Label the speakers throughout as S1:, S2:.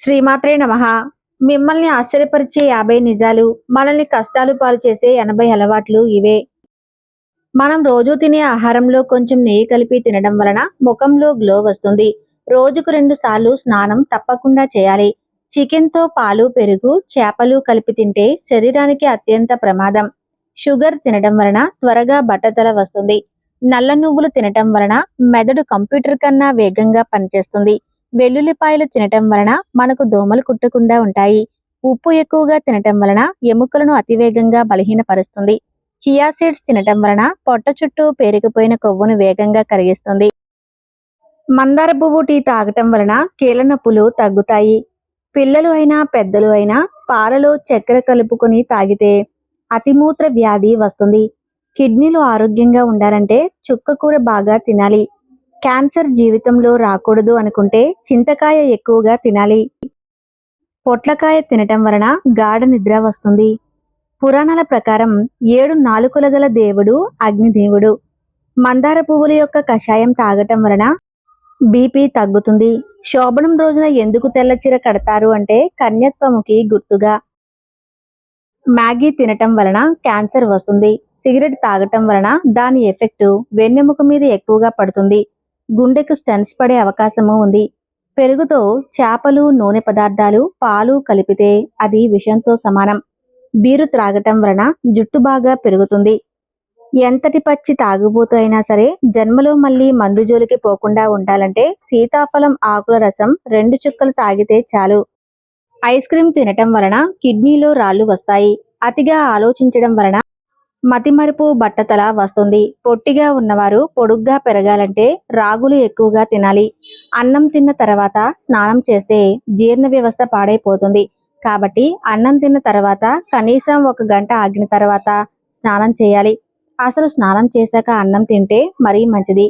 S1: శ్రీమాత్రే నమ. మిమ్మల్ని ఆశ్చర్యపరిచే యాభై నిజాలు మనల్ని కష్టాలు పాలు చేసే ఎనభై అలవాట్లు ఇవే. మనం రోజు తినే ఆహారంలో కొంచెం నెయ్యి కలిపి తినడం వలన ముఖంలో గ్లో వస్తుంది. రోజుకు రెండు సార్లు స్నానం తప్పకుండా చేయాలి. చికెన్తో పాలు పెరుగు చేపలు కలిపి తింటే శరీరానికి అత్యంత ప్రమాదం. షుగర్ తినడం వలన త్వరగా బట్టతల వస్తుంది. నల్ల నువ్వులు తినటం వలన మెదడు కంప్యూటర్ కన్నా వేగంగా పనిచేస్తుంది. వెల్లుల్లిపాయలు తినటం వలన మనకు దోమలు కుట్టకుండా ఉంటాయి. ఉప్పు ఎక్కువగా తినటం వలన ఎముకలను అతివేగంగా బలహీనపరుస్తుంది. చియా సీడ్స్ తినటం వలన పొట్ట చుట్టూ పేరుకుపోయిన కొవ్వును వేగంగా కరిగిస్తుంది. మందార పువ్వు టీ తాగటం వలన కీళ్ళ నొప్పులు తగ్గుతాయి. పిల్లలు అయినా పెద్దలు అయినా పాలలో చక్కెర కలుపుకొని తాగితే అతిమూత్ర వ్యాధి వస్తుంది. కిడ్నీలు ఆరోగ్యంగా ఉండాలంటే చుక్కకూర బాగా తినాలి. క్యాన్సర్ జీవితంలో రాకూడదు అనుకుంటే చింతకాయ ఎక్కువగా తినాలి. పొట్లకాయ తినటం వలన గాఢ నిద్ర వస్తుంది. పురాణాల ప్రకారం ఏడు నాలుకల గల దేవుడు అగ్నిదేవుడు. మందార పువ్వుల యొక్క కషాయం తాగటం వలన బీపీ తగ్గుతుంది. శోభనం రోజున ఎందుకు తెల్లచీర కడతారు అంటే కన్యత్వముకి గుర్తుగా. మ్యాగీ తినటం వలన క్యాన్సర్ వస్తుంది. సిగరెట్ తాగటం వలన దాని ఎఫెక్ట్ వెన్నెముక మీద ఎక్కువగా పడుతుంది. గుండెకు స్టెన్స్ పడే అవకాశము ఉంది. పెరుగుతో చేపలు నూనె పదార్థాలు పాలు కలిపితే అది విషంతో సమానం. బీరు త్రాగటం వలన జుట్టు బాగా పెరుగుతుంది. ఎంతటి పచ్చి తాగుబోతు అయినా సరే జన్మలో మళ్ళీ మందు జోలికి పోకుండా ఉండాలంటే సీతాఫలం ఆకుల రసం రెండు చుక్కలు తాగితే చాలు. ఐస్ క్రీం తినటం వలన కిడ్నీలో రాళ్ళు వస్తాయి. అతిగా ఆలోచించడం వలన మతిమరుపు బట్టతల వస్తుంది. పొట్టిగా ఉన్నవారు పొడుగ్గా పెరగాలంటే రాగులు ఎక్కువగా తినాలి. అన్నం తిన్న తర్వాత స్నానం చేస్తే జీర్ణ వ్యవస్థ పాడైపోతుంది. కాబట్టి అన్నం తిన్న తర్వాత కనీసం ఒక గంట ఆగిన తర్వాత స్నానం చేయాలి. అసలు స్నానం చేశాక అన్నం తింటే మరీ మంచిది.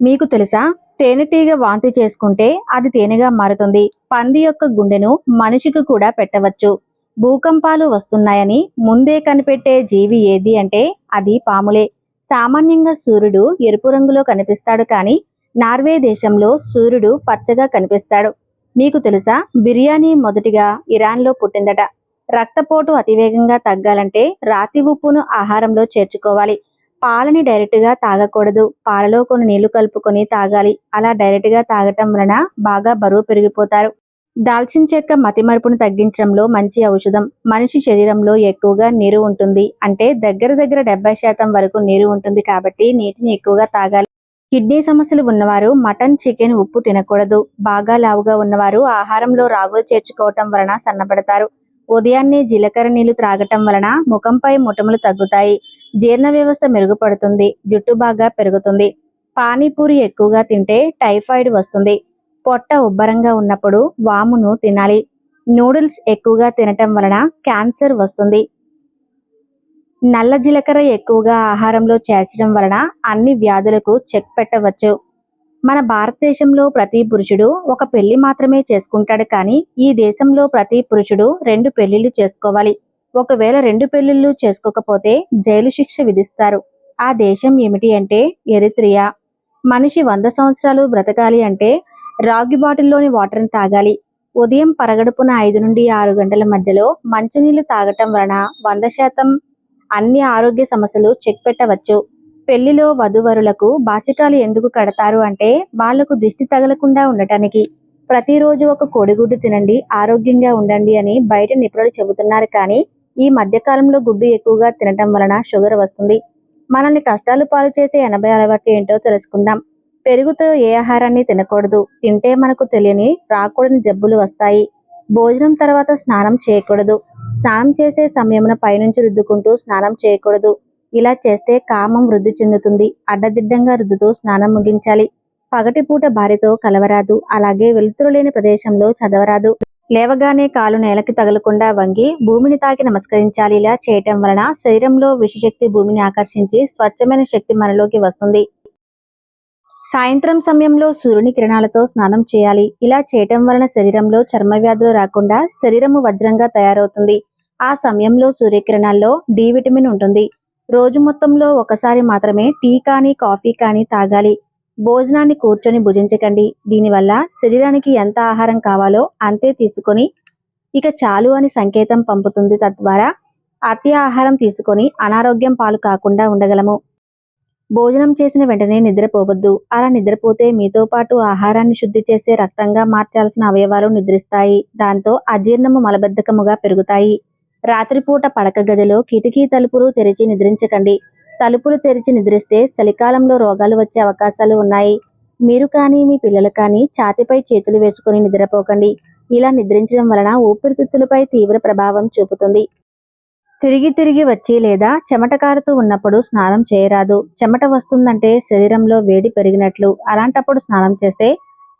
S1: మీకు తెలుసా? తేనెటీగ వాంతి చేసుకుంటే అది తేనెగా మారుతుంది. పంది యొక్క గుండెను మనిషికి కూడా పెట్టవచ్చు. భూకంపాలు వస్తున్నాయని ముందే కనిపెట్టే జీవి ఏది అంటే అది పాములే. సామాన్యంగా సూర్యుడు ఎరుపు రంగులో కనిపిస్తాడు కానీ నార్వే దేశంలో సూర్యుడు పచ్చగా కనిపిస్తాడు. మీకు తెలుసా? బిర్యానీ మొదటిగా ఇరాన్లో పుట్టిందట. రక్తపోటు అతివేగంగా తగ్గాలంటే రాతి ఉప్పును ఆహారంలో చేర్చుకోవాలి. పాలని డైరెక్ట్గా తాగకూడదు. పాలలో కొన్ని నీళ్ళు కలుపుకొని తాగాలి. అలా డైరెక్ట్గా తాగటం వలన బాగా బరువు పెరిగిపోతారు. దాల్చిన చెక్క మతిమరుపును తగ్గించడంలో మంచి ఔషధం. మనిషి శరీరంలో ఎక్కువగా నీరు ఉంటుంది. అంటే దగ్గర దగ్గర డెబ్బై శాతం వరకు నీరు ఉంటుంది కాబట్టి నీటిని ఎక్కువగా తాగాలి. కిడ్నీ సమస్యలు ఉన్నవారు మటన్ చికెన్ ఉప్పు తినకూడదు. బాగా లావుగా ఉన్నవారు ఆహారంలో రాగులు చేర్చుకోవటం వలన సన్నబడతారు. ఉదయాన్నే జీలకర్ర నీళ్ళు త్రాగటం వలన ముఖంపై ముటములు తగ్గుతాయి. జీర్ణ వ్యవస్థ మెరుగుపడుతుంది. జుట్టు బాగా పెరుగుతుంది. పానీపూరి ఎక్కువగా తింటే టైఫాయిడ్ వస్తుంది. పొట్ట ఉబ్బరంగా ఉన్నప్పుడు వామును తినాలి. నూడిల్స్ ఎక్కువగా తినటం వలన క్యాన్సర్ వస్తుంది. నల్ల జీలకర్ర ఎక్కువగా ఆహారంలో చేర్చడం వలన అన్ని వ్యాధులకు చెక్ పెట్టవచ్చు. మన భారతదేశంలో ప్రతి పురుషుడు ఒక పెళ్ళి మాత్రమే చేసుకుంటాడు కానీ ఈ దేశంలో ప్రతి పురుషుడు రెండు పెళ్ళిళ్ళు చేసుకోవాలి. ఒకవేళ రెండు పెళ్ళిళ్ళు చేసుకోకపోతే జైలు శిక్ష విధిస్తారు. ఆ దేశం ఏమిటి అంటే ఎరిత్రియా. మనిషి వంద సంవత్సరాలు బ్రతకాలి అంటే రాగి బాటిల్లోని వాటర్ని తాగాలి. ఉదయం పరగడుపున ఐదు నుండి ఆరు గంటల మధ్యలో మంచినీళ్ళు తాగటం వలన వంద శాతం అన్ని ఆరోగ్య సమస్యలు చెక్ పెట్టవచ్చు. పెళ్ళిలో వధువరులకు బాసికాలు ఎందుకు కడతారు అంటే వాళ్ళకు దిష్టి తగలకుండా ఉండటానికి. ప్రతిరోజు ఒక కోడిగుడ్డు తినండి ఆరోగ్యంగా ఉండండి అని బయట నిపుణులు చెబుతున్నారు కానీ ఈ మధ్యకాలంలో గుడ్డు ఎక్కువగా తినటం వలన షుగర్ వస్తుంది. మనల్ని కష్టాలు పాలు చేసే ఎనభై అలవాట్లు ఏంటో తెలుసుకుందాం. పెరుగుతో ఏ ఆహారాన్ని తినకూడదు. తింటే మనకు తెలియని రాకూడని జబ్బులు వస్తాయి. భోజనం తర్వాత స్నానం చేయకూడదు. స్నానం చేసే సమయమున పైనుంచి రుద్దుకుంటూ స్నానం చేయకూడదు. ఇలా చేస్తే కామం వృద్ధి చెందుతుంది. అడ్డదిడ్డంగా రుద్దుతూ స్నానం ముగించాలి. పగటిపూట భార్యతో కలవరాదు. అలాగే వెలుతురు లేని ప్రదేశంలో చదవరాదు. లేవగానే కాలు నేలకి తగలకుండా వంగి భూమిని తాకి నమస్కరించాలి. ఇలా చేయటం వలన శరీరంలో విషశక్తి భూమిని ఆకర్షించి స్వచ్ఛమైన శక్తి మనలోకి వస్తుంది. సాయంత్రం సమయంలో సూర్యుని కిరణాలతో స్నానం చేయాలి. ఇలా చేయటం వలన శరీరంలో చర్మ వ్యాధులు రాకుండా శరీరము వజ్రంగా తయారవుతుంది. ఆ సమయంలో సూర్యకిరణాల్లో డి విటమిన్ ఉంటుంది. రోజు మొత్తంలో ఒకసారి మాత్రమే టీ కానీ కాఫీ కానీ తాగాలి. భోజనాన్ని కూర్చొని భుజించకండి. దీనివల్ల శరీరానికి ఎంత ఆహారం కావాలో అంతే తీసుకొని ఇక చాలు అని సంకేతం పంపుతుంది. తద్వారా అతి ఆహారం తీసుకొని అనారోగ్యం పాలు కాకుండా ఉండగలము. భోజనం చేసిన వెంటనే నిద్రపోవద్దు. అలా నిద్రపోతే మీతో పాటు ఆహారాన్ని శుద్ధి చేసే రక్తంగా మార్చాల్సిన అవయవాలు నిద్రిస్తాయి. దాంతో అజీర్ణము మలబద్ధకముగా పెరుగుతాయి. రాత్రిపూట పడక గదిలో కిటికీ తలుపులు తెరిచి నిద్రించకండి. తలుపులు తెరిచి నిద్రిస్తే చలికాలంలో రోగాలు వచ్చే అవకాశాలు ఉన్నాయి. మీరు కానీ మీ పిల్లలు కానీ ఛాతిపై చేతులు వేసుకుని నిద్రపోకండి. ఇలా నిద్రించడం వలన ఊపిరితిత్తులపై తీవ్ర ప్రభావం చూపుతుంది. తిరిగి తిరిగి వచ్చి లేదా చెమట కారుతూ ఉన్నప్పుడు స్నానం చేయరాదు. చెమట వస్తుందంటే శరీరంలో వేడి పెరిగినట్లు. అలాంటప్పుడు స్నానం చేస్తే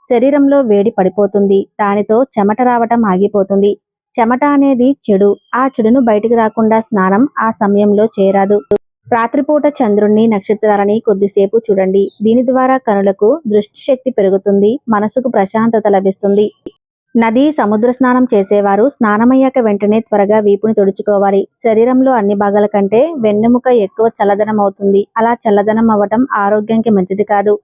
S1: శరీరంలో వేడి పడిపోతుంది. దానితో చెమట రావటం ఆగిపోతుంది. చెమట అనేది చెడు. ఆ చెడును బయటికి రాకుండా స్నానం ఆ సమయంలో చేరాదు రాత్రిపూట చంద్రుణ్ణి నక్షత్రాలని కొద్దిసేపు చూడండి. దీని ద్వారా కనులకు దృష్టి శక్తి పెరుగుతుంది. మనసుకు ప్రశాంతత లభిస్తుంది. నది సముద్ర స్నానం చేసేవారు స్నానమయ్యాక వెంటనే త్వరగా వీపుని తుడుచుకోవాలి. శరీరంలో అన్ని భాగాల కంటే వెన్నెముక ఎక్కువ చల్లదనం అవుతుంది అలా చల్లదనం అవ్వటం ఆరోగ్యానికి మంచిది కాదు.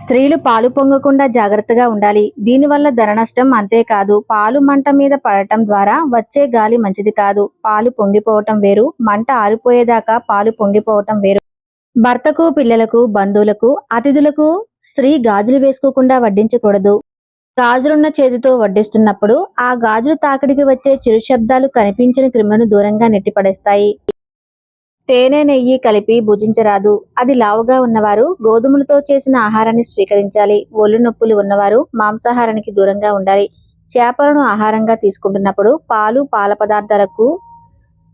S1: స్త్రీలు పాలు పొంగకుండా జాగ్రత్తగా ఉండాలి. దీనివల్ల ధర నష్టం అంతేకాదు. పాలు మంట మీద పడటం ద్వారా వచ్చే గాలి మంచిది కాదు. పాలు పొంగిపోవటం వేరు. మంట ఆరిపోయేదాకా పాలు పొంగిపోవటం వేరు. భర్తకు పిల్లలకు బంధువులకు అతిథులకు స్త్రీ గాజులు వేసుకోకుండా వడ్డించకూడదు. గాజులున్న చేతితో వడ్డిస్తున్నప్పుడు ఆ గాజులు తాకిడికి వచ్చే చిరు శబ్దాలు కనిపించని క్రిములను దూరంగా నెట్టిపడేస్తాయి. తేనె నెయ్యి కలిపి భుజించరాదు. అది లావుగా ఉన్నవారు గోధుమలతో చేసిన ఆహారాన్ని స్వీకరించాలి. ఒళ్ళు నొప్పులు ఉన్నవారు మాంసాహారానికి దూరంగా ఉండాలి. చేపలను ఆహారంగా తీసుకుంటున్నప్పుడు పాలు పాల పదార్థాలకు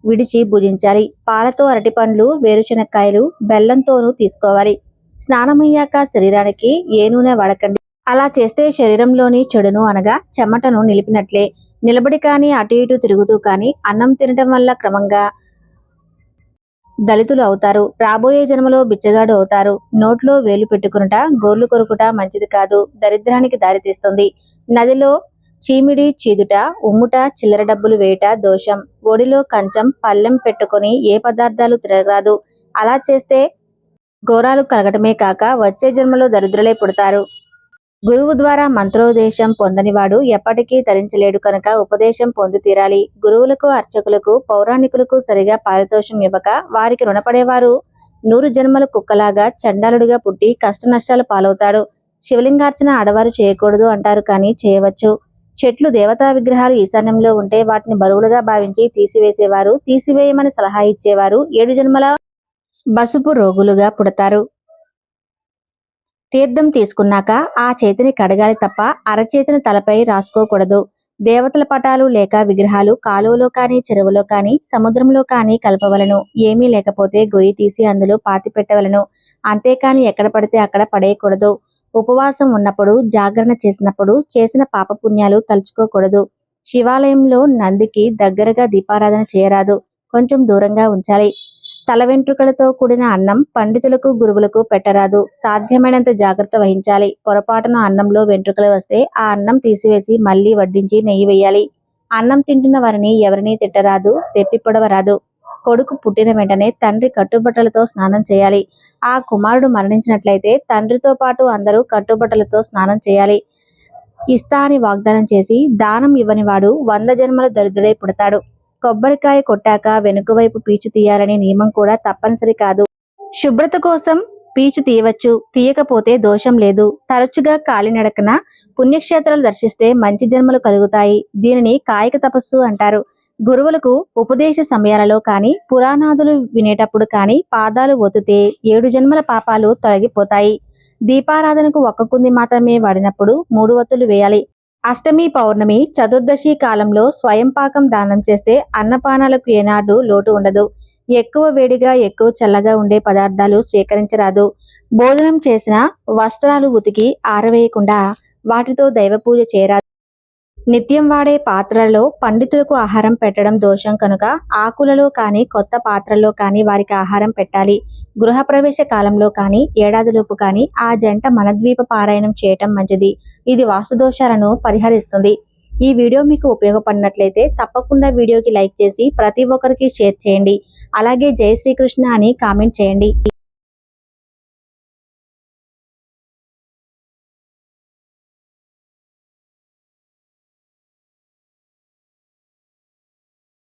S1: విడిచి భుజించాలి. పాలతో అరటిపండ్లు వేరుశనక్కాయలు బెల్లంతోనూ తీసుకోవాలి. స్నానమయ్యాక శరీరానికి ఏ నూనె వాడకండి. అలా చేస్తే శరీరంలోని చెడును అనగా చెమటను నిలిపినట్లే. నిలబడి కానీ అటు ఇటు తిరుగుతూ కానీ అన్నం తినటం వల్ల క్రమంగా దళితులు అవుతారు. రాబోయే జన్మలో బిచ్చగాడు అవుతారు. నోట్లో వేలు పెట్టుకునుట గోర్లు కొరుకుట మంచిది కాదు. దరిద్రానికి దారితీస్తుంది నదిలో చీమిడి చీదుట ఉమ్ముట చిల్లర డబ్బులు వేయట దోషం. ఒడిలో కంచం పల్లెం పెట్టుకొని ఏ పదార్థాలు తిరగరాదు అలా చేస్తే ఘోరాలు కలగటమే కాక వచ్చే జన్మలో దరిద్రులే పుడతారు. గురువు ద్వారా మంత్రోదేశం పొందనివాడు ఎప్పటికీ తరించలేడు కనుక ఉపదేశం పొంది తీరాలి. గురువులకు అర్చకులకు పౌరాణికులకు సరిగా పారితోషం ఇవ్వక వారికి రుణపడేవారు నూరు జన్మల కుక్కలాగా చండాలుడిగా పుట్టి కష్ట నష్టాలు పాలవుతాడు. శివలింగార్చన ఆడవారు చేయకూడదు అంటారు కానీ చేయవచ్చు. చెట్లు దేవతా విగ్రహాలు ఈశాన్యంలో ఉంటే వాటిని బరువులుగా భావించి తీసివేసేవారు తీసివేయమని సలహా ఇచ్చేవారు. ఏడు జన్మల బసుపు రోగులుగా పుడతారు. తీర్థం తీసుకున్నాక ఆ చేతిని కడగాలి తప్ప అరచేతిని తలపై రాసుకోకూడదు. దేవతల పటాలు లేక విగ్రహాలు కాలువలో కానీ చెరువులో కానీ సముద్రంలో కానీ కలపవలను. ఏమీ లేకపోతే గొయ్యి తీసి అందులో పాతి పెట్టవలను. అంతేకాని ఎక్కడ పడితే అక్కడ పడేయకూడదు. ఉపవాసం ఉన్నప్పుడు జాగరణ చేసినప్పుడు చేసిన పాపపుణ్యాలు తలుచుకోకూడదు. శివాలయంలో నందికి దగ్గరగా దీపారాధన చేయరాదు. కొంచెం దూరంగా ఉంచాలి. తల వెంట్రుకలతో కూడిన అన్నం పండితులకు గురువులకు పెట్టరాదు. సాధ్యమైనంత జాగ్రత్త వహించాలి. పొరపాటున అన్నంలో వెంట్రుకలు వస్తే ఆ అన్నం తీసివేసి మళ్ళీ వడ్డించి నెయ్యి వేయాలి. అన్నం తింటున్న వారిని ఎవరిని తిట్టరాదు తెప్పి పొడవరాదు కొడుకు పుట్టిన వెంటనే తండ్రి కట్టుబట్టలతో స్నానం చేయాలి. ఆ కుమారుడు మరణించినట్లయితే తండ్రితో పాటు అందరూ కట్టుబట్టలతో స్నానం చేయాలి. ఇస్తా అని వాగ్దానం చేసి దానం ఇవ్వని వాడు వంద జన్మల దరిద్రుడై పుడతాడు. కొబ్బరికాయ కొట్టాక వెనుక వైపు పీచు తీయాలనే నియమం కూడా తప్పనిసరి కాదు. శుభ్రత కోసం పీచు తీయవచ్చు. తీయకపోతే దోషం లేదు. తరచుగా కాలినడకన పుణ్యక్షేత్రాలు దర్శిస్తే మంచి జన్మలు కలుగుతాయి. దీనిని కాయక తపస్సు అంటారు. గురువులకు ఉపదేశ సమయాలలో కానీ పురాణాదులు వినేటప్పుడు కానీ పాదాలు ఒత్తితే ఏడు జన్మల పాపాలు తొలగిపోతాయి. దీపారాధనకు ఒక్క కుంది మాత్రమే వాడినప్పుడు మూడు వత్తులు వేయాలి. అష్టమి పౌర్ణమి చతుర్దశి కాలంలో స్వయం పాకం దానం చేస్తే అన్నపానాలకు ఏనాడు లోటు ఉండదు. ఎక్కువ వేడిగా ఎక్కువ చల్లగా ఉండే పదార్థాలు స్వీకరించరాదు. భోజనం చేసిన వస్త్రాలు ఉతికి ఆరవేయకుండా వాటితో దైవ పూజ చేయరాదు. నిత్యం వాడే పాత్రలలో పండితులకు ఆహారం పెట్టడం దోషం కనుక ఆకులలో కానీ కొత్త పాత్రల్లో కానీ వారికి ఆహారం పెట్టాలి. గృహప్రవేశ కాలంలో కానీ ఏడాదిలోపు కానీ ఆ జంట మనద్వీప పారాయణం చేయటం మంచిది. ఇది వాస్తుదోషాలను పరిహరిస్తుంది. ఈ వీడియో మీకు ఉపయోగపడినట్లయితే తప్పకుండా వీడియోకి లైక్ చేసి ప్రతి ఒక్కరికి షేర్ చేయండి. అలాగే జై శ్రీకృష్ణ అని కామెంట్ చేయండి.